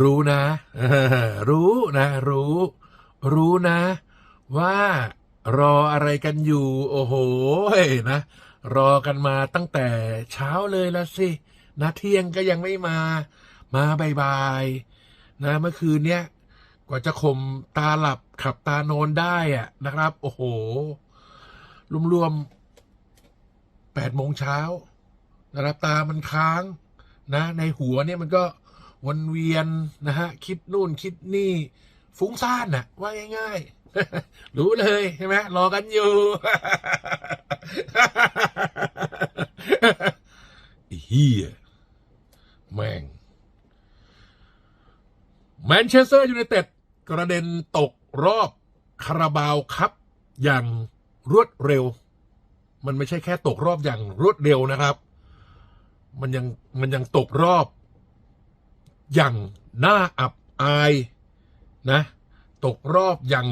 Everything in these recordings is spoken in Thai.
รู้นะ รู้นะ รู้ รู้นะ ว่ารออะไรกันอยู่ โอ้โหนะ รอกันมาตั้งแต่เช้าเลยละสินะเที่ยงก็ยังไม่มา มาบายๆนะเมื่อคืนเนี้ย กว่าจะข่มตาหลับขับตาโนนได้อะนะครับ โอ้โห รวมๆแปดโมงเช้านะครับตามันค้างนะ ในหัวเนี่ยมันก็วนเวียนนะฮะ คิดนู่นคิดนี่ ฟุ้งซ่านน่ะว่าง่ายๆ รู้เลยใช่ไหมรอกันอยู่เฮียแม่งแมนเชสเตอร์ยูไนเต็ด กระเด็นตกรอบคาราบาวครับ อย่างรวดเร็ว มันไม่ใช่แค่ตกรอบอย่างรวดเร็วนะครับ มันยังมันยังตกรอบ อย่างน่าอับอายนะ ตกรอบอย่าง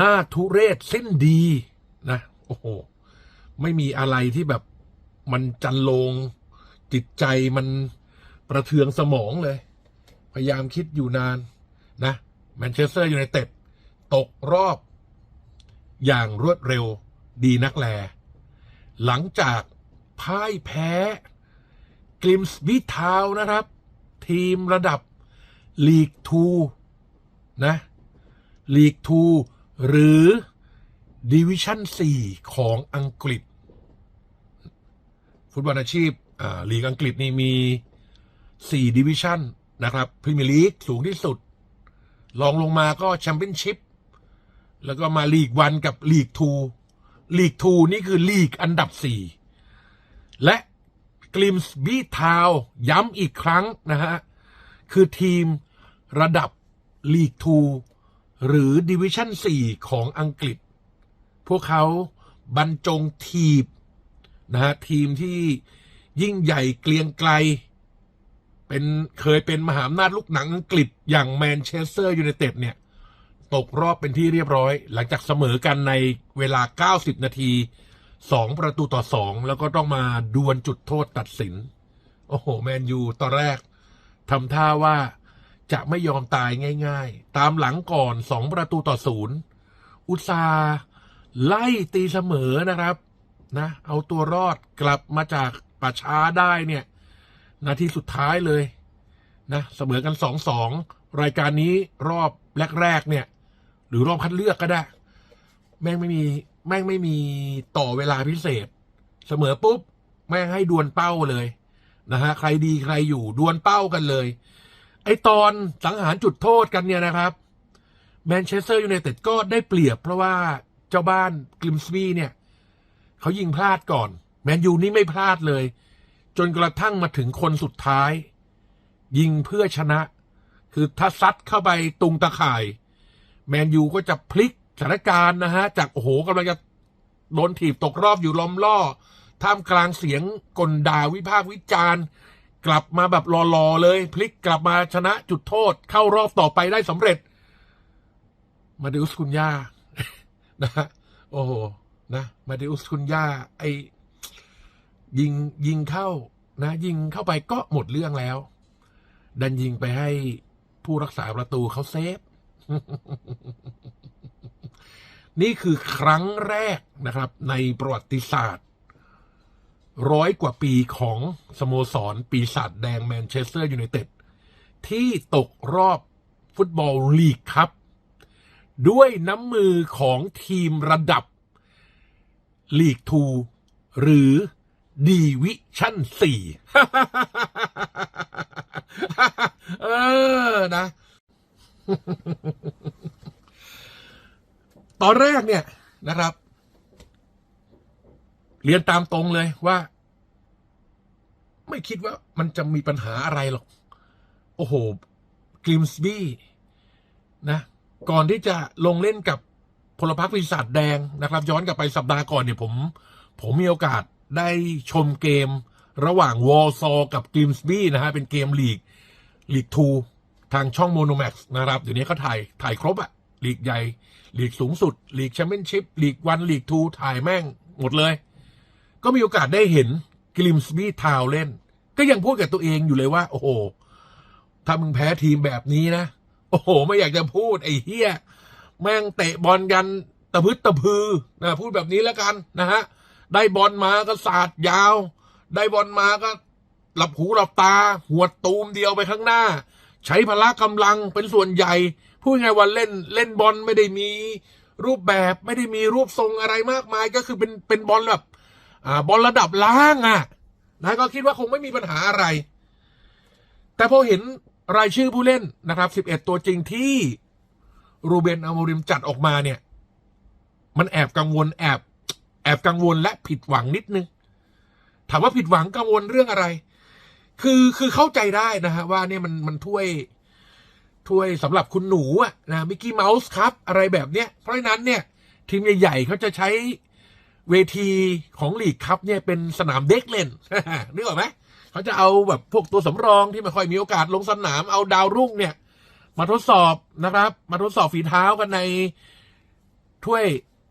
น่าทุเรศสิ้นดีนะโอ้โหไม่มีอะไรที่แบบมันจันลงจิตใจมันประเทืองสมองเลย พยายามคิดอยู่นานนะ แมนเชสเตอร์ยูไนเต็ดตกรอบ อย่างรวดเร็วดีนักแล หลังจากพ่ายแพ้กลิมส์บีทาวนะครับ ทีมระดับลีกทูนะลีกทูหรือดิวิชั่น 4 ของอังกฤษ ฟุตบอลอาชีพอ่าลีกอังกฤษนี่มี 4 ดิวิชั่นนะครับพรีเมียร์ลีกสูงที่สุด ลองลงมาก็แชมเปี้ยนชิพแล้วก็มาลีกวันกับลีกทูลีกทูนี่คือลีกอันดับ4และกลิมส์บีทาวย้ำอีกครั้งนะฮะ คือทีมระดับลีกทูหรือดิวิชั่น4 ของอังกฤษ พวกเขาบรรจงทีบนะฮะ ทีมที่ยิ่งใหญ่เกรียงไกล เป็นเคยเป็นมหาอำนาจลูกหนังอังกฤษอย่างแมนเชสเตอร์ยูไนเต็ดเนี่ย ตกรอบเป็นที่เรียบร้อย หลังจากเสมอกันในเวลา 90 นาที 2 ประตูต่อ 2 แล้วก็ต้องมาดวลจุดโทษตัดสิน โอ้โห แมนยูตอนแรกทำท่าว่าจะไม่ยอมตายง่าย ๆ ตามหลังก่อน 2 ประตูต่อศูนย์อุตสาไล่ตีเสมอนะครับนะ เอาตัวรอดกลับมาจากป่าช้าได้เนี่ย นาทีสุดท้ายเลยนะเสมอกันสองสองรายการนี้รอบแรกๆเนี่ย หรือรอบคัดเลือกก็ได้ แม่งไม่มีแม่งไม่มีต่อเวลาพิเศษ เสมอปุ๊บ แม่งให้ดวลเป้าเลยนะฮะใครดีใครอยู่ดวลเป้ากันเลย ไอตอนสังหารจุดโทษกันเนี่ยนะครับแมนเชสเตอร์ยูไนเต็ดก็ได้เปรียบ เพราะว่าเจ้าบ้านกลิมสบีเนี่ยเขายิงพลาดก่อน แมนยูนี่ไม่พลาดเลย จนกระทั่งมาถึงคนสุดท้าย ยิงเพื่อชนะ คือถ้าซัดเข้าไปตุงตะข่าย แมนยูก็จะพลิกสถานการณ์นะฮะ จากโอ้โหกำลังจะโดนถีบตกรอบอยู่ล้อมล่อ ท่ามกลางเสียงกลด่าวิพากษ์วิจารณ์ กลับมาแบบรอๆเลย พลิกกลับมาชนะจุดโทษ เข้ารอบต่อไปได้สำเร็จ มาดิอุสคุนยานะฮะโอ้โหนะมาดิอุสคุนยาไอ ยิงยิงเข้านะยิงเข้าไปก็หมดเรื่องแล้ว ดันยิงไปให้ผู้รักษาประตูเขาเซฟ นี่คือครั้งแรกนะครับ ในประวัติศาสตร์ ร้อยกว่าปีของสโมสร ปีศาจแดงแมนเชสเตอร์ยูไนเต็ดที่ตกรอบฟุตบอลลีกครับ ด้วยน้ำมือของทีมระดับลีกทูหรือ ดีวิชั่นสี่เออนะ ตอนแรกเนี่ยนะครับ เรียนตามตรงเลยว่า ไม่คิดว่ามันจะมีปัญหาอะไรหรอก โอ้โหกริมสบี้นะ ก่อนที่จะลงเล่นกับพลพรรคปีศาจแดงนะครับ ย้อนกลับไปสัปดาห์ก่อนเนี่ยผม ผมมีโอกาส ได้ชมเกมระหว่างวอลซอกับกริมสบี้นะฮะ เป็นเกมลีกลีกทูทางช่องโมโนแม็กซ์นะครับเดี๋ยวนี้เขาถ่ายถ่ายครบอะลีกใหญ่ลีกสูงสุดลีกแชมเปี้ยนชิพลีกวันลีกทูถ่ายแม่งหมดเลย ก็มีโอกาสได้เห็นกลิมสบี้ทาวเล่น ก็ยังพูดกับตัวเองอยู่เลยว่า โอ้โหถ้ามึงแพ้ทีมแบบนี้นะ โอ้โห ไม่อยากจะพูดไอ้เฮียแม่งเตะบอลกันตะพึดตะพือนะพูดแบบนี้แล้วกันนะฮะ ได้บอลมาก็สาดยาว ได้บอลมาก็หลับหูหลับตา หัวตูมเดียวไปข้างหน้า ใช้พละกำลังเป็นส่วนใหญ่ พูดไงว่าเล่นเล่นบอลไม่ได้มีรูปแบบไม่ได้มีรูปทรงอะไรมากมายก็คือเป็นเป็นบอลแบบอ่าบอลระดับล่างอะ่ะนะก็คิดว่าคงไม่มีปัญหาอะไร แต่พอเห็นรายชื่อผู้เล่นนะครับ 11 ตัวจริงที่รูเบนอโมริมจัดออกมาเนี่ย มันแอบกังวลแอบ อบกังวลและผิดหวังนิดนึง ถามว่าผิดหวังกังวลเรื่องอะไร คือคือเข้าใจได้นะฮะว่าเนี่ยมันมันถ้วยถ้วยสำหรับคุณหนูอะนะมิกกี้เมาส์ครับ อะไรแบบเนี้ย เพราะฉะนั้นเนี่ยทีมใหญ่ๆเขาจะใช้เวทีของลีกครับเนี่ยเป็นสนามเด็กเล่นนึกออกไหมเขาจะเอาแบบพวกตัวสำรองที่ไม่ค่อยมีโอกาสลงสนามเอาดาวรุ่งเนี่ย มาทดสอบนะครับ มาทดสอบฝีเท้ากันในถ้วย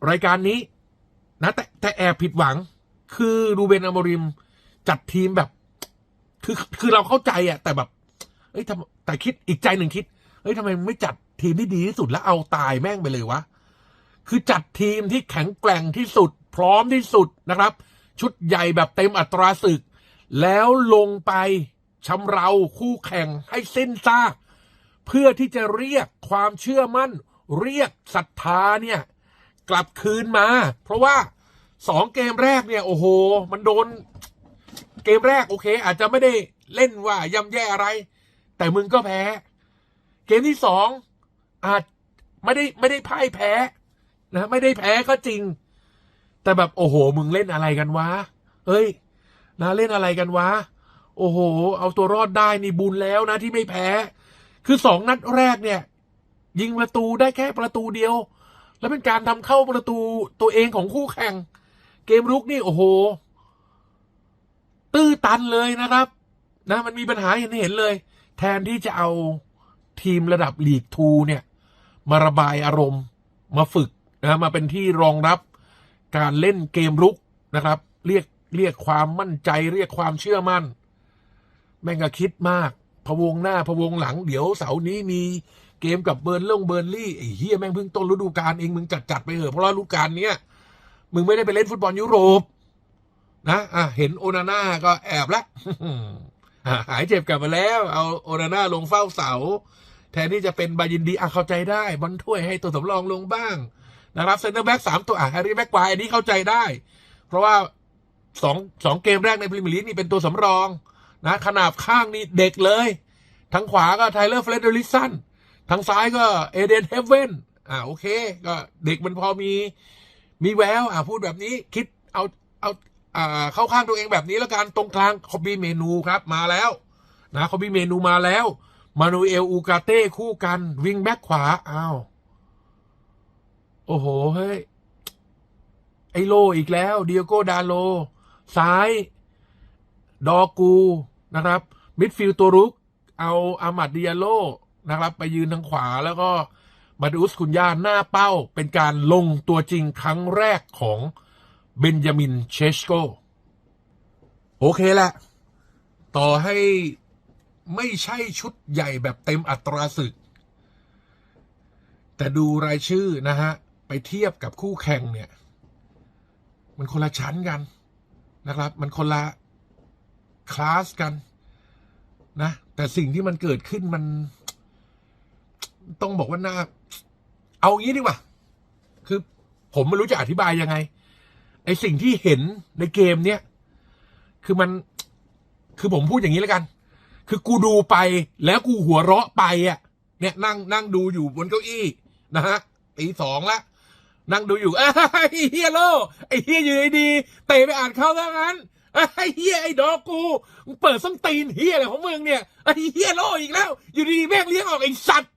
รายการนี้ นะแต่แต่แอบผิดหวัง คือรูเบนอโมริม จัดทีมแบบ คือคือเราเข้าใจอะแต่แบบเอ้ยทำแต่คิดอีกใจหนึ่งคิดเฮ้ยทำไมไม่จัดทีมที่ดีที่สุดแล้วเอาตายแม่งไปเลยวะคือจัดทีมที่แข็งแกร่งที่สุด พร้อมที่สุดนะครับ ชุดใหญ่แบบเต็มอัตราศึก แล้วลงไปชำเราคู่แข่งให้สิ้นซาก เพื่อที่จะเรียกความเชื่อมั่น เรียกศรัทธาเนี่ย กลับคืนมา เพราะว่าสองเกมแรกเนี่ย โอ้โห มันโดน เกมแรกโอเค อาจจะไม่ได้เล่นว่าย่ำแย่อะไร แต่มึงก็แพ้ เกมที่สองอาจไม่ได้ไม่ได้พ่ายแพ้นะไม่ได้แพ้ก็จริง แต่แบบโอ้โห มึงเล่นอะไรกันวะเอ้ย นะเล่นอะไรกันวะโอ้โห เอาตัวรอดได้นี่บุญแล้วนะที่ไม่แพ้ คือสองนัดแรกเนี่ย ยิงประตูได้แค่ประตูเดียว แล้วเป็นการทำเข้าประตูตัวเองของคู่แข่ง เกมรุกนี่โอ้โห ตื้อตันเลยนะครับ นะ มันมีปัญหาเห็นเห็นเลย แทนที่จะเอาทีมระดับลีกทูเนี่ย มาระบายอารมณ์มาฝึกนะมาเป็นที่รองรับการเล่นเกมรุกนะครับ เรียกเรียกความมั่นใจ เรียกความเชื่อมั่น แม่งก็คิดมากพะวงหน้าพะวงหลัง เดี๋ยวเสาร์นี้มี เกมกับเบิร์นเรื่องเบิร์นลี่ไอ้เฮียแม่งเพิ่งต้นฤดูกาลเองมึงจัดจัดๆไปเถอะเพราะว่าฤดูกาลเนี้ยมึงไม่ได้ไปเล่นฟุตบอลยุโรป นะอะเห็นโอนาน่าก็แอบละหายเจ็บกลับมาแล้ว เอาโอนาน่าลงเฝ้าเสา แทนที่จะเป็นบายินดีอะเข้าใจได้บอลถ้วยให้ตัวสำรองลงบ้าง นะครับเซนเตอร์แบ็กสามตัวอะแฮร์รี่แบ็กควายอันนี้เข้าใจได้ เพราะว่าสองสองเกมแรกในพรีเมียร์ลีกนี่เป็นตัวสำรอง นะ ขนาบข้างนี่เด็กเลยทางขวาก็ไทเลอร์เฟรเดริสัน ทางซ้ายก็เอเดนเฮเวนอ่าโอเค ก็เด็กมันพอมีมีแววอ่าพูดแบบนี้คิดเอาเอาอ่าเข้าข้างตัวเองแบบนี้แล้วกันตรงกลางคอบบี้เมนูครับมาแล้วนะคอบบี้เมนูมาแล้ว มานูเอลอูกาเต้คู่กันวิงแบ็กขวาอ้าวโอ้โหเฮ้ยไอโลอีกแล้วเดียโกดาโล ซ้าย ดอกูนะครับ มิดฟิลด์ตัวรุก เอาอามัดดิยาโล นะครับ ไปยืนทางขวาแล้วก็มาดูสคุนยาหน้าเป้า เป็นการลงตัวจริงครั้งแรกของเบนจามินเชชโกโอเคแหละ ต่อให้ไม่ใช่ชุดใหญ่แบบเต็มอัตราศึก แต่ดูรายชื่อนะฮะ ไปเทียบกับคู่แข่งเนี่ย มันคนละชั้นกันนะครับ มันคนละคลาสกันนะ แต่สิ่งที่มันเกิดขึ้นมัน ต้องบอกว่าน่าเอางี้ดีกว่า คือผมไม่รู้จะอธิบายยังไงไอสิ่งที่เห็นในเกมเนี้ยคือมันคือผมพูดอย่างนี้แล้วกัน คือกูดูไปแล้วกูหัวเราะไปอะ เนี่ยนั่งนั่งดูอยู่บนเก้าอี้นะฮะตีสองละนั่งดูอยู่ไอ้เฮียโลไอ้เฮียอยู่ดีเตะไปอ่านเข้าซะงั้นไอ้เฮียไอ้ดอกกูเปิดส้นตีนเฮียอะไรของมึงเนี่ยไอ้เฮียโลอีกแล้ว อยู่ดีแม่งเลี้ยงออกไอ้สัตว์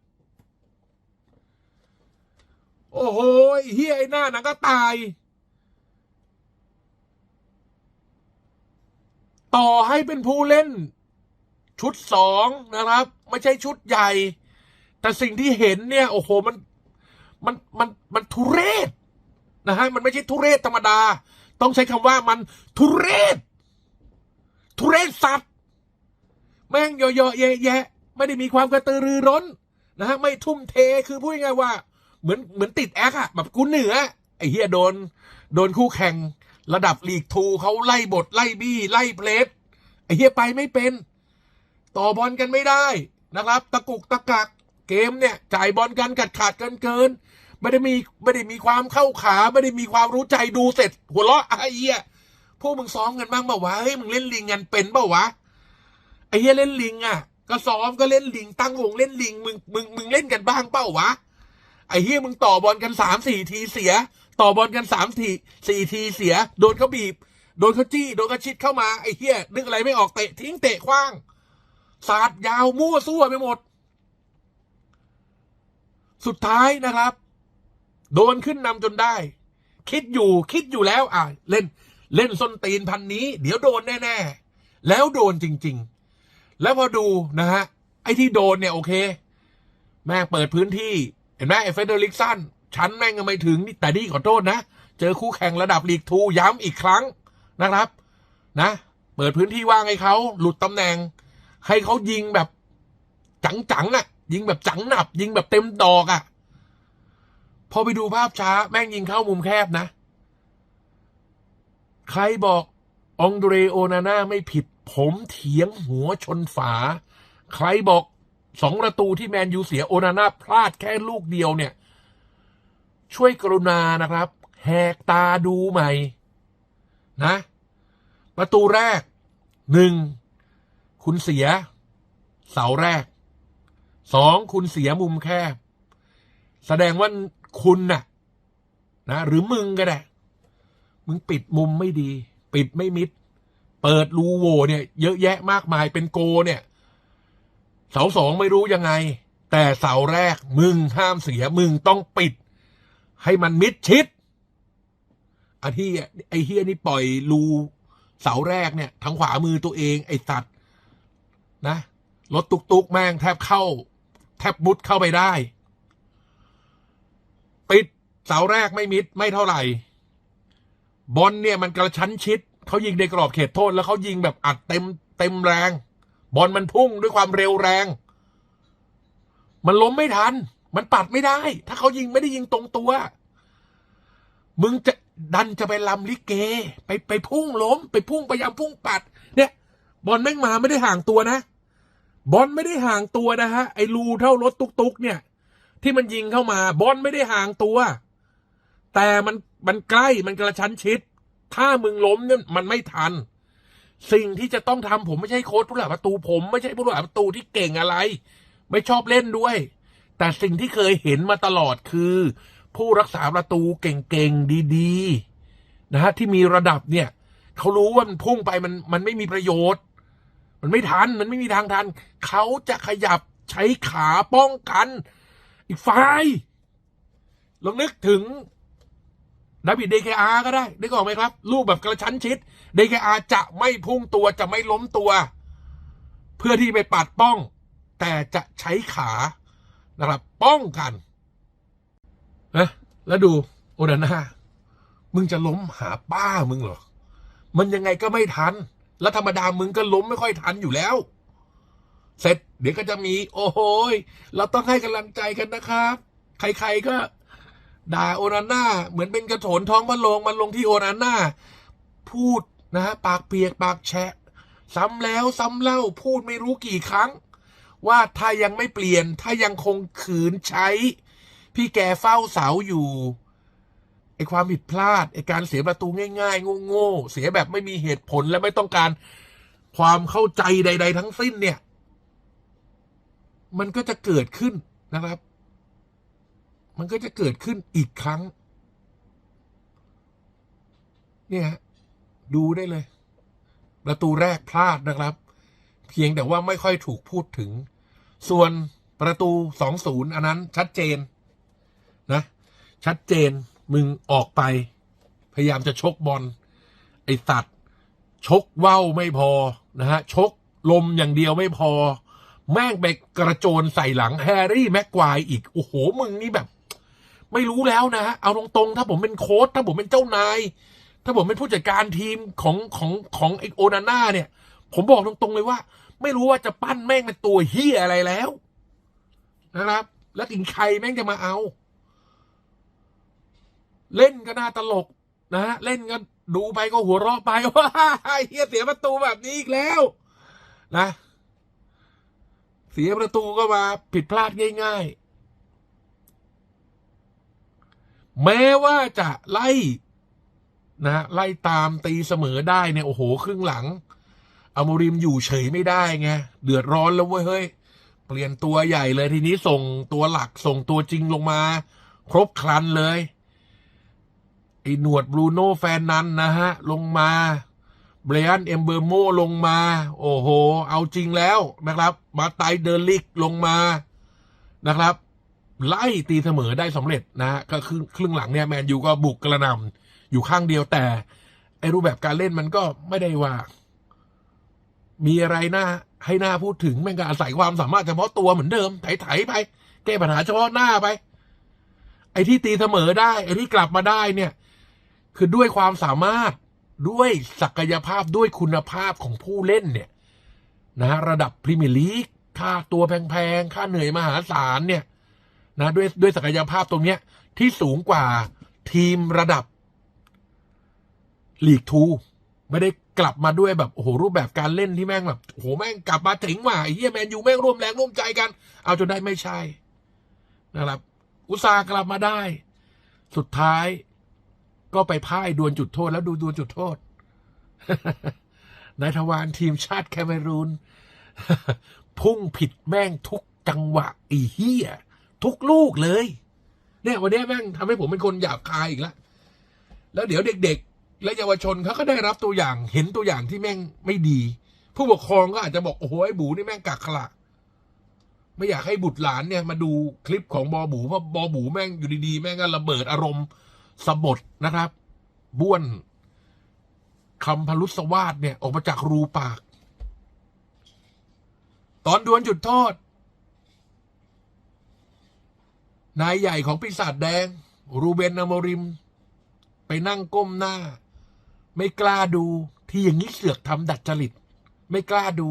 โอ้โหเฮียไอ้หน้านังก็ตาย ต่อให้เป็นผู้เล่น ชุดสองนะครับ ไม่ใช่ชุดใหญ่ แต่สิ่งที่เห็นเนี่ย โอ้โหมันมันมันมันทุเรศนะฮะมันไม่ใช่ทุเรศธรรมดา ต้องใช้คำว่ามันทุเรศ ทุเรศสัตว์แม่งเยอะๆแยะๆไม่ได้มีความกระตือรือร้นนะฮะไม่ทุ่มเทคือพูดง่ายว่า เหมือนเหมือนติดแอคอะแบบกูเหนือไอ้เฮียโดน โดนคู่แข่ง ระดับลีกทูเขาไล่บทไล่บี้ ไล่เพลสไอ้เฮียไปไม่เป็น ต่อบอลกันไม่ได้นะครับ ตะกุกตะกักเกมเนี่ย จ่ายบอลกันกัดขาดกันเกิน ไม่ได้มีไม่ได้มีความเข้าขาไม่ได้มีความรู้ใจดูเสร็จ หัวเราะไอ้เหี้ยพวกมึงซ้อมกันบ้างเปล่าวะเฮ้ยมึงเล่นลิงกันเป็นเปล่าวะไอ้เหี้ยเล่นลิงอะ ก็ซ้อมก็เล่นลิงตั้งวงเล่นลิงมึงมึงมึงเล่นกันบ้างเปล่าวะ ไอ้เหี้ยมึงต่อบอลกันสามสี่ทีเสีย ต่อบอลกันสามทีสี่ทีเสีย โดนเขาบีบ โดนเขาจี้ โดนเขาชิดเข้ามา ไอ้เหี้ยนึกอะไรไม่ออกเตะทิ้งเตะขว้างสาดยาวมั่วซั่วไปหมด สุดท้ายนะครับ โดนขึ้นนำจนได้ คิดอยู่คิดอยู่แล้ว อะ เล่น เล่นส้นตีนพันนี้ เดี๋ยวโดนแน่ ๆ แล้วโดนจริง ๆ แล้วพอดูนะฮะไอ้ที่โดนเนี่ยโอเค แม่งเปิดพื้นที่ เห็นไหมไอ้เฟเดอริกสันชั้นแม่งก็ไม่ถึงนี่แต่นี่ขอโทษนะ เจอคู่แข่งระดับลีกทูย้ำอีกครั้งนะครับ นะ เปิดพื้นที่ว่างให้เขาหลุดตำแหน่ง ให้เขายิงแบบจังๆอะ ยิงแบบจังหนับ ยิงแบบเต็มดอกอะ พอไปดูภาพช้าแม่งยิงเข้ามุมแคบนะ ใครบอกองเดรโอนาน่าไม่ผิด ผมเถียงหัวชนฝา ใครบอก สองประตูที่แมนยูเสียโอนาน่าพลาดแค่ลูกเดียวเนี่ย ช่วยกรุณานะครับ แหกตาดูใหม่ นะ ประตูแรกหนึ่งคุณเสีย เสาแรกสองคุณเสียมุมแคบ แสดงว่าคุณน่ะ นะ หรือมึงก็ได้ มึงปิดมุมไม่ดี ปิดไม่มิด เปิดรูโว่เนี่ย เยอะแยะมากมายเป็นโกเนี่ย เสาสองไม่รู้ยังไง แต่เสาแรกมึงห้ามเสียมึงต้องปิด ให้มันมิดชิดอันที่ไอ้เฮียนี่ปล่อยรูเสาแรกเนี่ยทางขวามือตัวเองไอ้สัตว์นะรถตุกตุกๆแม่งแทบเข้า แทบมุดเข้าไปได้ ปิดเสาแรกไม่มิดไม่เท่าไหร่ บอลเนี่ยมันกระชั้นชิด เขายิงในกรอบเขตโทษแล้วเขายิงแบบอัดเต็มเต็มแรง บอลมันพุ่งด้วยความเร็วแรง มันล้มไม่ทัน มันปัดไม่ได้ ถ้าเขายิงไม่ได้ยิงตรงตัว มึงจะดันจะไปลำลิเก ไปไปพุ่งล้ม ไปพุ่งพยายามพุ่งปัด เนี่ยบอลแม่งมาไม่ได้ห่างตัวนะ บอลไม่ได้ห่างตัวนะฮะไอ้รูเท่ารถตุกๆเนี่ย ที่มันยิงเข้ามา บอลไม่ได้ห่างตัว แต่มันมันใกล้มันกระชั้นชิด ถ้ามึงล้มเนี่ยมันไม่ทัน สิ่งที่จะต้องทำผมไม่ใช่โค้ชผู้รักประตูผมไม่ใช่ผู้รักประตูที่เก่งอะไร ไม่ชอบเล่นด้วย แต่สิ่งที่เคยเห็นมาตลอดคือ ผู้รักษาประตูเก่งๆดีๆนะฮะที่มีระดับเนี่ยเขารู้ว่ามันพุ่งไปมันมันไม่มีประโยชน์ มันไม่ทันมันไม่มีทางทันเขาจะขยับใช้ขาป้องกัน อีกฝ่ายลองนึกถึงดาวิดเดคอาก็ได้ได้กออกไหมครับ ลูกแบบกระชั้นชิด ดคอาจะไม่พุ่งตัวจะไม่ล้มตัว เพื่อที่ไปปัดป้อง แต่จะใช้ขานะครับ ป้องกันนะแล้วดูโอดาน่ามึงจะล้มหาป้ามึงเหรอ มันยังไงก็ไม่ทัน แล้วธรรมดามึงก็ล้มไม่ค่อยทันอยู่แล้ว เสร็จเดี๋ยวก็จะมี โอ้โหเราต้องให้กำลังใจกันนะครับ ใครๆก็ ด่าโอนาน่าเหมือนเป็นกระโถนท้องพระโลงมันลงที่โอนาน่าพูด นะฮะปากเปียกปากแฉะซ้ำแล้วซ้ำเล่าพูดไม่รู้กี่ครั้ง ว่าถ้ายังไม่เปลี่ยน ถ้ายังคงขืนใช้ พี่แกเฝ้าเสาอยู่ไอความผิดพลาดไอการเสียประตูง่าย ๆ โง่ๆเสียแบบไม่มีเหตุผลและไม่ต้องการความเข้าใจใด ๆ ทั้งสิ้นเนี่ย มันก็จะเกิดขึ้นนะครับ มันก็จะเกิดขึ้นอีกครั้ง เนี่ย ดูได้เลย ประตูแรกพลาดนะครับ เพียงแต่ว่าไม่ค่อยถูกพูดถึง ส่วนประตูสองศูนย์อันนั้นชัดเจนนะ ชัดเจนมึงออกไป พยายามจะชกบอลไอสัตว์ชกเว้าไม่พอนะฮะชกลมอย่างเดียวไม่พอ แม่งไปกระโจนใส่หลังแฮร์รี่แม็กควายอีก โอ้โห มึงนี่แบบ ไม่รู้แล้วนะเอาตรงๆ ถ้าผมเป็นโค้ชถ้าผมเป็นเจ้านาย ถ้าผมเป็นผู้จัดการทีมของของของไอโอนาน่าเนี่ย ผมบอกตรงๆเลยว่า ไม่รู้ว่าจะปั้นแม่งเป็นตัวเฮียอะไรแล้ว นะครับ แล้วกินใครแม่งจะมาเอา เล่นก็น่าตลกนะฮะเล่นก็ดูไปก็หัวเราะไปว่าเฮียเสียประตูแบบนี้อีกแล้ว นะ เสียประตูก็มาผิดพลาดง่ายๆ แม้ว่าจะไล่ นะไล่ตามตีเสมอได้เนี่ย โอ้โห ครึ่งหลังอโมริมอยู่เฉยไม่ได้ไงเดือดร้อนแล้วเว้ยเฮ้ยเปลี่ยนตัวใหญ่เลยทีนี้ส่งตัวหลักส่งตัวจริงลงมา ครบครันเลยไอ้หนวดบรูโน่แฟนนันนะฮะ ลงมาเบรอันเอมเบอร์โมลงมา โอ้โห เอาจริงแล้วนะครับ มาไตเดอร์ลิกลงมานะครับ ไล่ตีเสมอได้สำเร็จนะฮะก็ครึ่งครึ่งหลังเนี่ยแมนยูก็บุกกระนำ อยู่ข้างเดียวแต่ ไอรูปแบบการเล่นมันก็ไม่ได้ว่า มีอะไรหน่าให้หน่าพูดถึงแม่งก็อาศัยความสามารถเฉพาะตัวเหมือนเดิมไถๆไป แก้ปัญหาเฉพาะหน้าไป ไอ้ที่ตีเสมอได้ ไอ้ที่กลับมาได้เนี่ย คือด้วยความสามารถด้วยศักยภาพด้วยคุณภาพของผู้เล่นเนี่ย นะฮะระดับพรีเมียร์ลีกค่าตัวแพงๆ ค่าเหนื่อยมหาศาลเนี่ย นะด้วยด้วยศักยภาพตรงเนี้ยที่สูงกว่าทีมระดับ ลีกทูไม่ได้กลับมาด้วยแบบโอ้โหรูปแบบการเล่นที่แม่งแบบโอ้โหแม่งกลับมาถึงว่ะไอ้เฮียแมนยูแม่งร่วมแรงร่วมใจกัน เอาจนได้ไม่ใช่นะครับ อุตสาห์กลับมาได้ สุดท้ายก็ไปพ่ายดวลจุดโทษแล้วดูดวลจุดโทษนายทวารทีมชาติแคเมรูนพุ่งผิดแม่งทุกจังหวะไอีเหี้ยทุกลูกเลย เนี่ยวันนี้แม่งทำให้ผมเป็นคนหยาบคายอีกแล้วแล้วเดี๋ยวเด็ก และเยาวชนเขาก็ได้รับตัวอย่างเห็นตัวอย่างที่แม่งไม่ดี ผู้ปกครองก็อาจจะบอกโอ้โหไอ้บูนี่แม่งกักขละไม่อยากให้บุตรหลานเนี่ยมาดูคลิปของบอบูเพราะบอบูแม่งอยู่ดีๆ แม่งก็ระเบิดอารมณ์สะบดนะครับ บ้วนคำพลุสวาดเนี่ย ออกมาจากรูปาก ตอนดวลจุดโทษ นายใหญ่ของปีศาจแดง รูเบนอโมริม ไปนั่งก้มหน้า ไม่กล้าดูที่อย่างนี้เสือกทำดัดจริต ไม่กล้าดู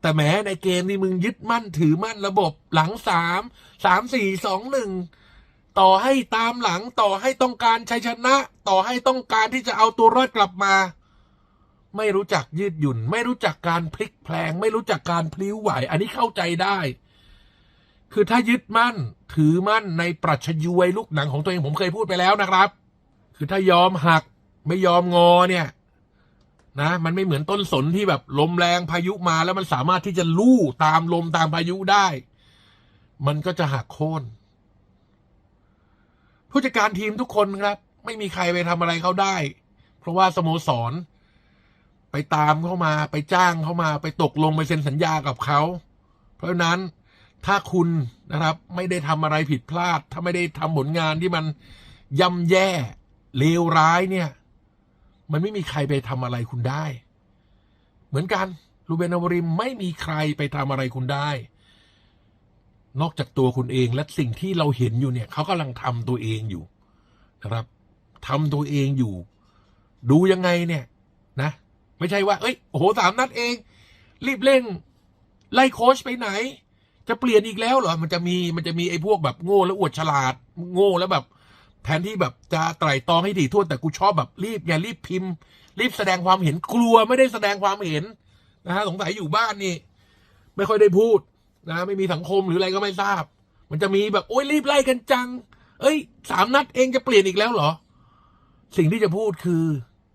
แต่แม้ในเกมนี่มึงยึดมั่นถือมั่นระบบหลังสามสามสี่สองหนึ่งต่อให้ตามหลังต่อให้ต้องการชัยชนะ ต่อให้ต้องการที่จะเอาตัวรอดกลับมา ไม่รู้จักยืดหยุ่น ไม่รู้จักการพลิกแพลง ไม่รู้จักการพลิ้วไหว อันนี้เข้าใจได้ คือถ้ายึดมั่นถือมั่นในปรัชญวยลูกหนังของตัวเองผมเคยพูดไปแล้วนะครับ คือถ้ายอมหัก ไม่ยอมงอเนี่ย นะ มันไม่เหมือนต้นสนที่แบบลมแรงพายุมาแล้วมันสามารถที่จะลู่ตามลมตามพายุได้ มันก็จะหักโค่นผู้จัดการทีมทุกคนครับ ไม่มีใครไปทำอะไรเขาได้ เพราะว่าสโมสร ไปตามเข้ามาไปจ้างเข้ามาไปตกลงไปเซ็นสัญญากับเขา เพราะฉะนั้นถ้าคุณนะครับ ไม่ได้ทำอะไรผิดพลาด ถ้าไม่ได้ทำผลงานที่มันย่ำแย่เลวร้ายเนี่ย มันไม่มีใครไปทำอะไรคุณได้ เหมือนกันรูเบนอวริมไม่มีใครไปทำอะไรคุณได้ นอกจากตัวคุณเองและสิ่งที่เราเห็นอยู่เนี่ยเขากำลังทำตัวเองอยู่นะครับทำตัวเองอยู่ ดูยังไงเนี่ยนะ ไม่ใช่ว่า เอ้ยโอ้โหสามนัดเอง รีบเร่ง ไล่โค้ชไปไหน จะเปลี่ยนอีกแล้วเหรอมันจะมีมันจะมีไอ้พวกแบบโง่แล้วอวดฉลาด โง่แล้วแบบ แทนที่แบบจะไตร่ตรองให้ถี่ถ้วนแต่กูชอบแบบรีบอย่ารีบพิมพ์ รีบแสดงความเห็นกลัวไม่ได้แสดงความเห็นนะฮะสงสัยอยู่บ้านนี่ ไม่ค่อยได้พูดนะไม่มีสังคมหรืออะไรก็ไม่ทราบ มันจะมีแบบโอ้ยรีบไล่กันจัง เอ้ยสามนัดเองจะเปลี่ยนอีกแล้วเหรอ สิ่งที่จะพูดคือ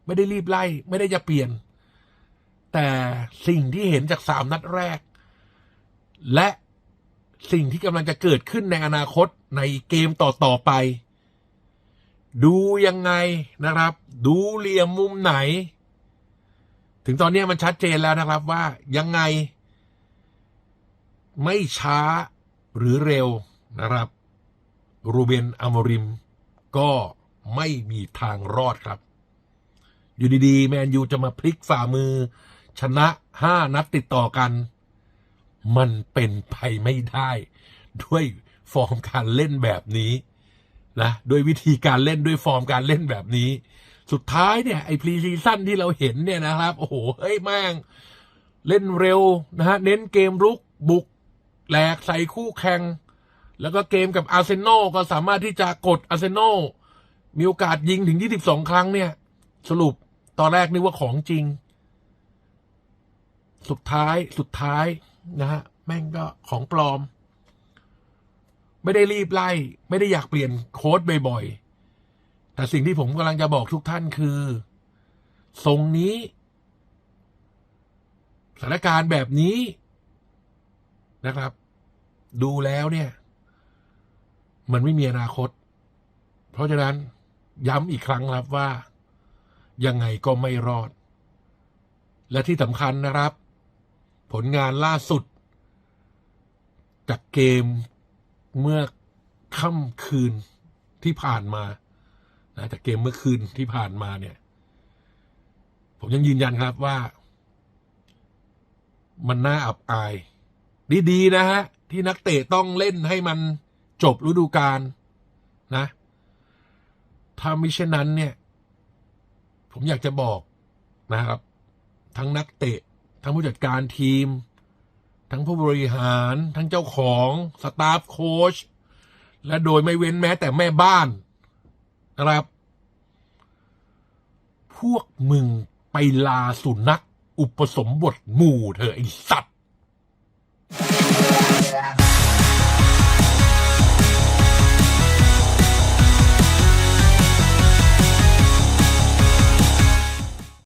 ไม่ได้รีบไล่ไม่ได้จะเปลี่ยน แต่สิ่งที่เห็นจากสามนัดแรก และสิ่งที่กำลังจะเกิดขึ้นในอนาคตในเกมต่อๆไป ดูยังไงนะครับ ดูเหลี่ยมมุมไหน ถึงตอนนี้มันชัดเจนแล้วนะครับว่ายังไง ไม่ช้าหรือเร็วนะครับ รูเบนอโมริม ก็ไม่มีทางรอดครับ อยู่ดีๆ แมนยูจะมาพลิกฝ่ามือ ชนะห้านัดติดต่อกัน มันเป็นไปไม่ได้ ด้วยฟอร์มการเล่นแบบนี้ นะด้วยวิธีการเล่นด้วยฟอร์มการเล่นแบบนี้ สุดท้ายเนี่ยไอ้พรีซีซั่นที่เราเห็นเนี่ยนะครับ โอ้โหเฮ้ยแม่งเล่นเร็วนะฮะเน้นเกมรุกบุกแหลกใส่คู่แข่ง แล้วก็เกมกับอาร์เซนอลก็สามารถที่จะกดอาร์เซนอลมีโอกาสยิงถึง 22 ครั้งเนี่ย สรุปตอนแรกนึกว่าของจริง สุดท้ายสุดท้ายนะฮะแม่งก็ของปลอม ไม่ได้รีบไล่ ไม่ได้อยากเปลี่ยนโค้ดบ่อยๆ แต่สิ่งที่ผมกำลังจะบอกทุกท่านคือ ทรงนี้สถานการณ์แบบนี้นะครับ ดูแล้วเนี่ย มันไม่มีอนาคต เพราะฉะนั้นย้ำอีกครั้งครับว่า ยังไงก็ไม่รอด และที่สำคัญนะครับ ผลงานล่าสุด จากเกม เมื่อค่ำคืนที่ผ่านมานะจากเกมเมื่อคืนที่ผ่านมาเนี่ย ผมยังยืนยันครับว่า มันน่าอับอาย ดีๆนะฮะ ที่นักเตะต้องเล่นให้มันจบฤดูกาลนะ ถ้าไม่เช่นนั้นเนี่ย ผมอยากจะบอกนะครับ ทั้งนักเตะ ทั้งผู้จัดการทีม ทั้งผู้บริหาร ทั้งเจ้าของสตาฟโค้ชและโดยไม่เว้นแม้แต่แม่บ้านนะครับ พวกมึงไปลาสุนัขอุปสมบทหมู่เถอะไอสัตว์ Yeah.